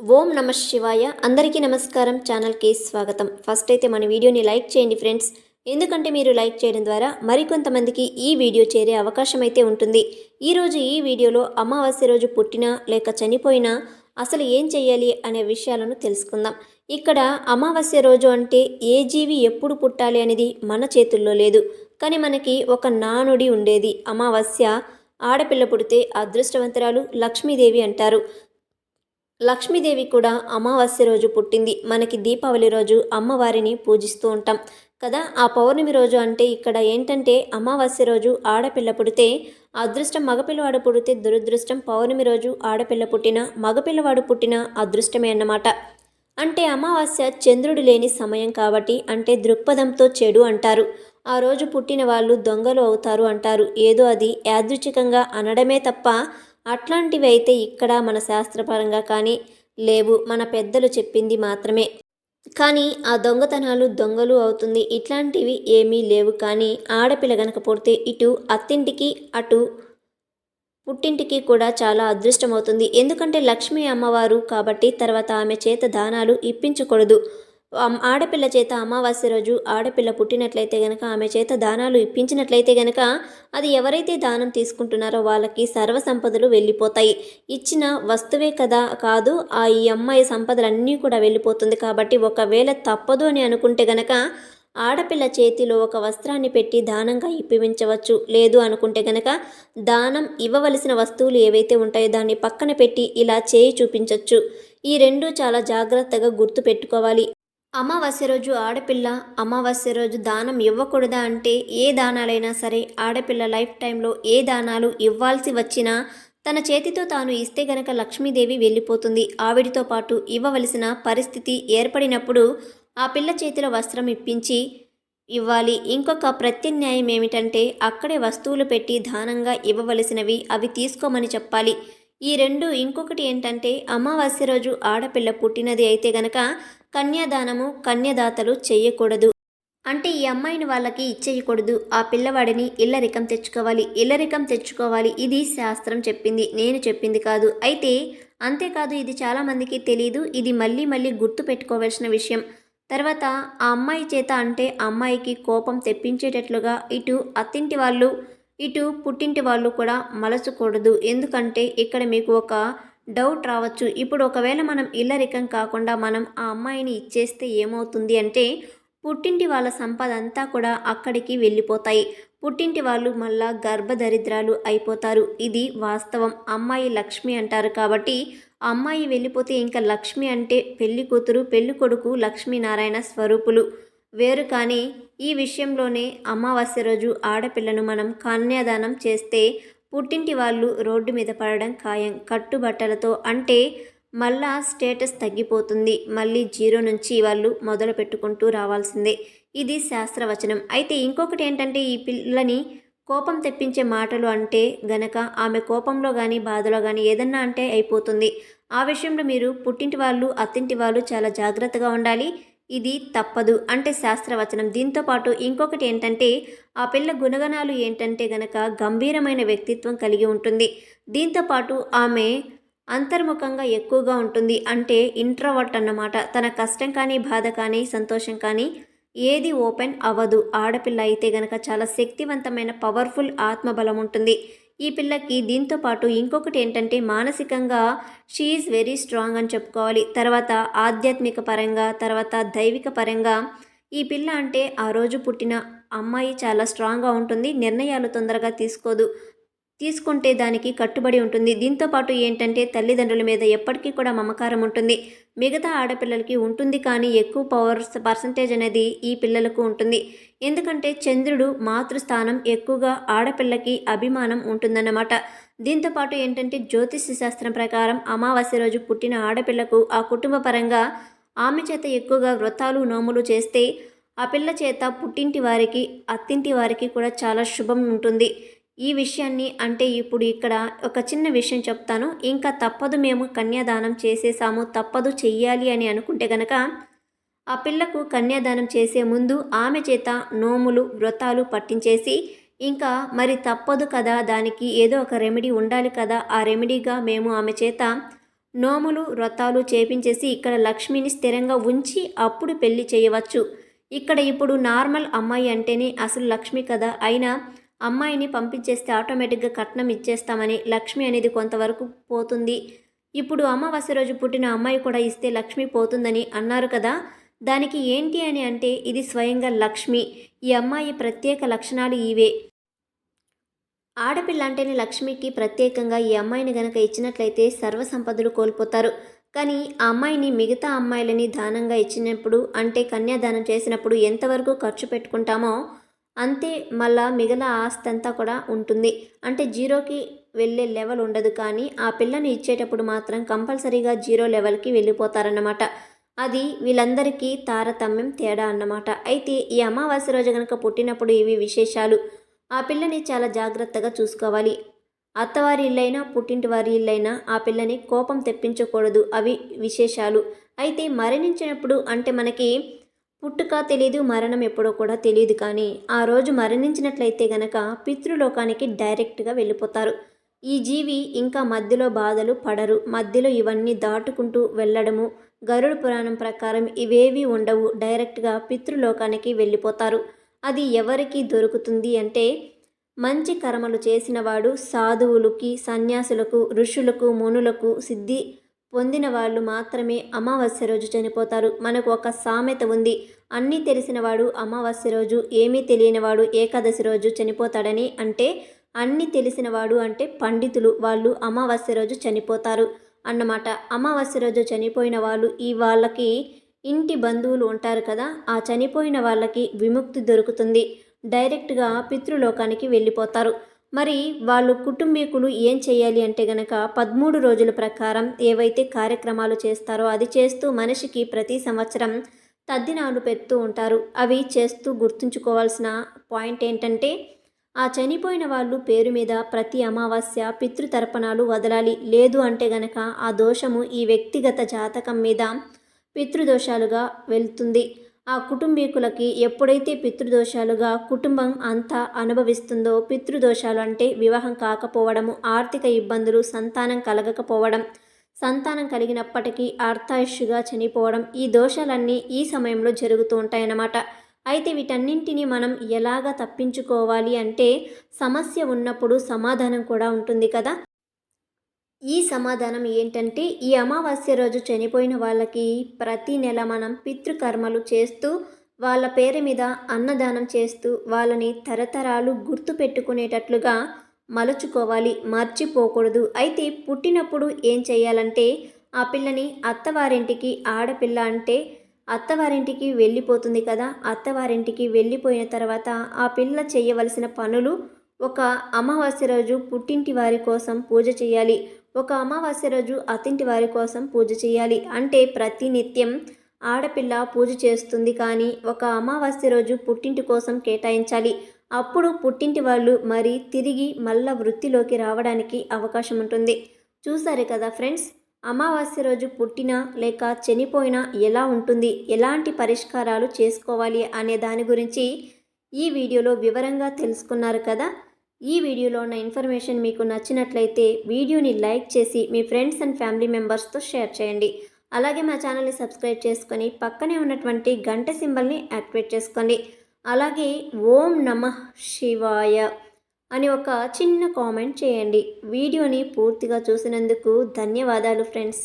ఓం నమ శివాయ. అందరికీ నమస్కారం. ఛానల్కి స్వాగతం. ఫస్ట్ అయితే మన వీడియోని లైక్ చేయండి ఫ్రెండ్స్. ఎందుకంటే మీరు లైక్ చేయడం ద్వారా మరికొంతమందికి ఈ వీడియో చేరే అవకాశం అయితే ఉంటుంది. ఈరోజు ఈ వీడియోలో అమావాస్య రోజు పుట్టినా లేక చనిపోయినా అసలు ఏం చేయాలి అనే విషయాలను తెలుసుకుందాం. ఇక్కడ అమావాస్య రోజు అంటే ఏ జీవి ఎప్పుడు పుట్టాలి అనేది మన చేతుల్లో లేదు. కానీ మనకి ఒక నానుడి ఉండేది. అమావాస్య ఆడపిల్ల పుడితే అదృష్టవంతరాలు లక్ష్మీదేవి అంటారు. లక్ష్మీదేవి కూడా అమావాస్య రోజు పుట్టింది. మనకి దీపావళి రోజు అమ్మవారిని పూజిస్తూ ఉంటాం. కదా? ఆ పౌర్ణమి రోజు అంటే ఇక్కడ ఏంటంటే అమావాస్య రోజు ఆడపిల్ల పుడితే అదృష్టం మగపిల్లవాడు పుడితే దురదృష్టం. పౌర్ణమి రోజు ఆడపిల్ల పుట్టిన మగపిల్లవాడు పుట్టిన అదృష్టమే అన్నమాట. అంటే అమావాస్య చంద్రుడు లేని సమయం కాబట్టి అంటే దృక్పథంతో చెడు అంటారు. ఆ రోజు పుట్టిన వాళ్ళు దొంగలు అవుతారు అంటారు. ఏదో అది యాదృచ్ఛికంగా అనడమే తప్ప అట్లాంటివి అయితే ఇక్కడ మన శాస్త్రపరంగా కానీ లేవు. మన పెద్దలు చెప్పింది మాత్రమే. కానీ ఆ దొంగతనాలు దొంగలు అవుతుంది. ఇట్లాంటివి ఏమీ లేవు. కానీ ఆడపిల్ల గనక పుడితే ఇటు అత్తింటికి అటు పుట్టింటికి కూడా చాలా అదృష్టం అవుతుంది ఎందుకంటే లక్ష్మీ అమ్మవారు కాబట్టి తర్వాత ఆమె చేత దానాలు ఇప్పించకూడదు. ఆడపిల్ల చేత అమావాస్య రోజు ఆడపిల్ల పుట్టినట్లయితే గనక ఆమె చేత దానాలు ఇప్పించినట్లయితే గనక అది ఎవరైతే దానం తీసుకుంటున్నారో వాళ్ళకి సర్వ సంపదలు వెళ్ళిపోతాయి. ఇచ్చిన వస్తువే కదా కాదు ఆ ఈ అమ్మాయి సంపదలన్నీ కూడా వెళ్ళిపోతుంది. కాబట్టి ఒకవేళ తప్పదు అని అనుకుంటే గనక ఆడపిల్ల చేతిలో ఒక వస్త్రాన్ని పెట్టి దానంగా ఇప్పించవచ్చు. లేదు అనుకుంటే గనక దానం ఇవ్వవలసిన వస్తువులు ఏవైతే ఉంటాయో దాన్ని పక్కన పెట్టి ఇలా చేయి చూపించవచ్చు ఈ రెండు చాలా జాగ్రత్తగా గుర్తు పెట్టుకోవాలి. అమావాస్య రోజు ఆడపిల్ల అమావాస్య రోజు దానం ఇవ్వకూడదా అంటే ఏ దానాలైనా సరే ఆడపిల్ల లైఫ్ టైంలో ఏ దానాలు ఇవ్వాల్సి వచ్చినా తన చేతితో తాను ఇస్తే గనక లక్ష్మీదేవి వెళ్ళిపోతుంది. ఆవిడితో పాటు ఇవ్వవలసిన పరిస్థితి ఏర్పడినప్పుడు ఆ పిల్ల చేతిలో వస్త్రం ఇప్పించి ఇవ్వాలి. ఇంకొక ప్రత్యామ్నాయం ఏమిటంటే అక్కడే వస్తువులు పెట్టి దానంగా ఇవ్వవలసినవి అవి తీసుకోమని చెప్పాలి. ఈ రెండు ఇంకొకటి ఏంటంటే అమావాస్య రోజు ఆడపిల్ల పుట్టినది అయితే గనక కన్యాదానము కన్యదాతలు చేయకూడదు. అంటే ఈ అమ్మాయిని వాళ్ళకి ఇచ్చేయకూడదు. ఆ పిల్లవాడిని ఇల్లరికం తెచ్చుకోవాలి. ఇల్లరికం తెచ్చుకోవాలి. ఇది శాస్త్రం చెప్పింది. నేను చెప్పింది కాదు. అయితే అంతేకాదు ఇది చాలామందికి తెలియదు ఇది మళ్ళీ మళ్ళీ గుర్తు పెట్టుకోవాల్సిన విషయం. తర్వాత ఆ అమ్మాయి చేత అంటే ఆ అమ్మాయికి కోపం తెప్పించేటట్లుగా ఇటు అత్తింటి వాళ్ళు ఇటు పుట్టింటి వాళ్ళు కూడా మలచకూడదు. ఎందుకంటే ఇక్కడ మీకు ఒక డౌట్ రావచ్చు. ఇప్పుడు ఒకవేళ మనం ఇల్లరికం కాకుండా మనం ఆ అమ్మాయిని ఇచ్చేస్తే ఏమవుతుంది అంటే పుట్టింటి వాళ్ళ సంపద అంతా కూడా అక్కడికి వెళ్ళిపోతాయి. పుట్టింటి వాళ్ళు మళ్ళా గర్భదరిద్రాలు అయిపోతారు. ఇది వాస్తవం. అమ్మాయి లక్ష్మి అంటారు కాబట్టి అమ్మాయి వెళ్ళిపోతే ఇంకా లక్ష్మి అంటే పెళ్ళి కూతురు పెళ్ళి కొడుకు లక్ష్మీనారాయణ స్వరూపులు. వేరు కానీ ఈ విషయంలోనే అమావాస్య రోజు ఆడపిల్లను మనం కన్యాదానం చేస్తే పుట్టింటి వాళ్ళు రోడ్డు మీద పడడం ఖాయం. కట్టుబట్టలతో అంటే మళ్ళా స్టేటస్ తగ్గిపోతుంది. మళ్ళీ జీరో నుంచి వాళ్ళు మొదలు పెట్టుకుంటూ రావాల్సిందే. ఇది శాస్త్రవచనం. అయితే ఇంకొకటి ఏంటంటే ఈ పిల్లని కోపం తెప్పించే మాటలు అంటే గనక ఆమె కోపంలో కానీ బాధలో కానీ ఏదన్నా అంటే అయిపోతుంది. ఆ విషయంలో మీరు పుట్టింటి వాళ్ళు అత్తింటి వాళ్ళు చాలా జాగ్రత్తగా ఉండాలి. ఇది తప్పదు అంటే శాస్త్రవచనం. దీంతో పాటు ఇంకొకటి ఏంటంటే ఆ పిల్ల గుణగణాలు ఏంటంటే గనక గంభీరమైన వ్యక్తిత్వం కలిగి ఉంటుంది. దీంతో పాటు ఆమె అంతర్ముఖంగా ఎక్కువగా ఉంటుంది. అంటే ఇంట్రోవర్ట్ అన్నమాట. తన కష్టం కానీ బాధ కానీ సంతోషం కానీ ఏది ఓపెన్ అవ్వదు. ఆడపిల్ల అయితే గనక చాలా శక్తివంతమైన పవర్ఫుల్ ఆత్మబలం ఉంటుంది. ఈ పిల్లకి దీంతో పాటు ఇంకొకటి ఏంటంటే మానసికంగా షీఈ్ వెరీ స్ట్రాంగ్ అని చెప్పుకోవాలి. తర్వాత ఆధ్యాత్మిక పరంగా తర్వాత దైవిక పరంగా ఈ పిల్ల అంటే ఆ రోజు పుట్టిన అమ్మాయి చాలా స్ట్రాంగ్గా ఉంటుంది. నిర్ణయాలు తొందరగా తీసుకోదు. తీసుకుంటే దానికి కట్టుబడి ఉంటుంది. దీంతో పాటు ఏంటంటే తల్లిదండ్రుల మీద ఎప్పటికీ కూడా మమకారం ఉంటుంది. మిగతా ఆడపిల్లలకి ఉంటుంది కానీ ఎక్కువ పవర్ పర్సంటేజ్ అనేది ఈ పిల్లలకు ఉంటుంది. ఎందుకంటే చంద్రుడు మాతృస్థానం ఎక్కువగా ఆడపిల్లకి అభిమానం ఉంటుందన్నమాట. దీంతో పాటు ఏంటంటే జ్యోతిష శాస్త్రం ప్రకారం అమావాస్య రోజు పుట్టిన ఆడపిల్లకు ఆ కుటుంబ పరంగా ఆమె చేత ఎక్కువగా వ్రతాలు నోములు చేస్తే ఆ పిల్ల చేత పుట్టింటి వారికి అత్తింటి వారికి కూడా చాలా శుభం ఉంటుంది. ఈ విషయాన్ని అంటే ఇప్పుడు ఇక్కడ ఒక చిన్న విషయం చెప్తాను. ఇంకా తప్పదు మేము కన్యాదానం చేసేసాము తప్పదు చెయ్యాలి అని అనుకుంటే గనక ఆ పిల్లకు కన్యాదానం చేసే ముందు ఆమె చేత నోములు వ్రతాలు పట్టించేసి ఇంకా మరి తప్పదు కదా దానికి ఏదో ఒక రెమెడీ ఉండాలి కదా ఆ రెమెడీగా మేము ఆమె చేత నోములు వ్రతాలు చేపించేసి ఇక్కడ లక్ష్మిని స్థిరంగా ఉంచి అప్పుడు పెళ్ళి చేయవచ్చు. ఇక్కడ ఇప్పుడు నార్మల్ అమ్మాయి అంటేనే అసలు లక్ష్మి కదా అయినా అమ్మాయిని పంపించేస్తే ఆటోమేటిక్గా కట్నం ఇచ్చేస్తామని లక్ష్మి అనేది కొంతవరకు పోతుంది. ఇప్పుడు అమావాస్య రోజు పుట్టిన అమ్మాయి కూడా ఇస్తే లక్ష్మి పోతుందని అన్నారు కదా. దానికి ఏంటి అని అంటే ఇది స్వయంగా లక్ష్మి. ఈ అమ్మాయి ప్రత్యేక లక్షణాలు ఇవే. ఆడపిల్ల అంటేనే లక్ష్మికి ప్రత్యేకంగా ఈ అమ్మాయిని గనక ఇచ్చినట్లయితే సర్వసంపదలు కోల్పోతారు. కానీ ఆ అమ్మాయిని మిగతా అమ్మాయిలని దానంగా ఇచ్చినప్పుడు అంటే కన్యాదానం చేసినప్పుడు ఎంతవరకు ఖర్చు పెట్టుకుంటామో అంతే మళ్ళా మిగల ఆస్తి అంతా కూడా ఉంటుంది. అంటే జీరోకి వెళ్ళే లెవెల్ ఉండదు కానీ ఆ పిల్లని ఇచ్చేటప్పుడు మాత్రం కంపల్సరీగా జీరో లెవెల్కి వెళ్ళిపోతారన్నమాట. అది వీళ్ళందరికీ తారతమ్యం తేడా అన్నమాట. అయితే ఈ అమావాస్య రోజు కనుక పుట్టినప్పుడు ఇవి విశేషాలు. ఆ పిల్లని చాలా జాగ్రత్తగా చూసుకోవాలి. అత్తవారి ఇల్లైనా పుట్టింటి వారి ఇల్లైనా ఆ పిల్లని కోపం తెప్పించకూడదు. అవి విశేషాలు. అయితే మరణించినప్పుడు అంటే మనకి పుట్టుక తెలియదు మరణం ఎప్పుడో కూడా తెలియదు కానీ ఆ రోజు మరణించినట్లయితే గనక పితృలోకానికి డైరెక్ట్గా వెళ్ళిపోతారు. ఈ జీవి ఇంకా మధ్యలో బాధలు పడరు. మధ్యలో ఇవన్నీ దాటుకుంటూ వెళ్ళడము గరుడు పురాణం ప్రకారం ఇవేవి ఉండవు. డైరెక్ట్గా పితృలోకానికి వెళ్ళిపోతారు. అది ఎవరికి దొరుకుతుంది అంటే మంచి కర్మలు చేసినవాడు సాధువులకి సన్యాసులకు ఋషులకు మునులకు సిద్ధి పొందిన వాళ్ళు మాత్రమే అమావాస్య రోజు చనిపోతారు. మనకు ఒక సామెత ఉంది. అన్నీ తెలిసినవాడు అమావాస్య రోజు ఏమీ తెలియనివాడు ఏకాదశి రోజు చనిపోతాడని అంటే అన్నీ తెలిసినవాడు అంటే పండితులు. వాళ్ళు అమావాస్య రోజు చనిపోతారు అన్నమాట. అమావాస్య రోజు చనిపోయిన వాళ్ళు ఈ వాళ్ళకి ఇంటి బంధువులు ఉంటారు కదా. ఆ చనిపోయిన వాళ్ళకి విముక్తి దొరుకుతుంది. డైరెక్ట్గా పితృలోకానికి వెళ్ళిపోతారు. మరి వాళ్ళు కుటుంబీకులు ఏం చేయాలి అంటే గనక పదమూడు రోజుల ప్రకారం ఏవైతే కార్యక్రమాలు చేస్తారో అది చేస్తూ మనిషికి ప్రతి సంవత్సరం తద్దినాలు పెడుతూ ఉంటారు. అవి చేస్తూ గుర్తుంచుకోవాల్సిన పాయింట్ ఏంటంటే ఆ చనిపోయిన వాళ్ళు పేరు మీద ప్రతి అమావాస్య పితృతర్పణాలు వదలాలి. లేదు అంటే గనక ఆ దోషము ఈ వ్యక్తిగత జాతకం మీద పితృదోషాలుగా వెళ్తుంది. ఆ కుటుంబీకులకి ఎప్పుడైతే పితృదోషాలుగా కుటుంబం అంతా అనుభవిస్తుందో పితృదోషాలు అంటే వివాహం కాకపోవడము ఆర్థిక ఇబ్బందులు సంతానం కలగకపోవడం సంతానం కలిగినప్పటికీ అర్థాయుష్గా చనిపోవడం ఈ దోషాలన్నీ ఈ సమయంలో జరుగుతూ ఉంటాయన్నమాట. అయితే వీటన్నింటినీ మనం ఎలాగ తప్పించుకోవాలి అంటే సమస్య ఉన్నప్పుడు సమాధానం కూడా ఉంటుంది కదా. ఈ సమాధానం ఏంటంటే ఈ అమావాస్య రోజు చనిపోయిన వాళ్ళకి ప్రతి నెల మనం పితృకర్మలు చేస్తూ వాళ్ళ పేరు మీద అన్నదానం చేస్తూ వాళ్ళని తరతరాలు గుర్తు పెట్టుకునేటట్లుగా మలుచుకోవాలి మర్చిపోకూడదు. అయితే పుట్టినప్పుడు ఏం చేయాలంటే ఆ పిల్లని అత్తవారింటికి ఆడపిల్ల అంటే అత్తవారింటికి వెళ్ళిపోతుంది కదా అత్తవారింటికి వెళ్ళిపోయిన తర్వాత ఆ పిల్ల చేయవలసిన పనులు ఒక అమావాస్య రోజు పుట్టింటి వారి కోసం పూజ చేయాలి. ఒక అమావాస్య రోజు అతింటి వారి కోసం పూజ చేయాలి. అంటే ప్రతినిత్యం ఆడపిల్ల పూజ చేస్తుంది కానీ ఒక అమావాస్య రోజు పుట్టింటి కోసం కేటాయించాలి. అప్పుడు పుట్టింటి వాళ్ళు మరి తిరిగి మళ్ళా వృత్తిలోకి రావడానికి అవకాశం ఉంటుంది. చూసారు కదా ఫ్రెండ్స్ అమావాస్య రోజు పుట్టినా లేక చనిపోయినా ఎలా ఉంటుంది? ఎలాంటి పరిష్కారాలు చేసుకోవాలి అనే దాని గురించి ఈ వీడియోలో వివరంగా తెలుసుకున్నారు కదా. ఈ వీడియోలో ఉన్న ఇన్ఫర్మేషన్ మీకు నచ్చినట్లయితే వీడియోని లైక్ చేసి మీ ఫ్రెండ్స్ అండ్ ఫ్యామిలీ మెంబర్స్తో షేర్ చేయండి. అలాగే మా ఛానల్ని సబ్స్క్రైబ్ చేసుకొని పక్కనే ఉన్నటువంటి గంట సింబల్ని యాక్టివేట్ చేసుకోండి. అలాగే ఓం నమ శివాయ అని ఒక చిన్న కామెంట్ చేయండి. వీడియోని పూర్తిగా చూసినందుకు ధన్యవాదాలు ఫ్రెండ్స్.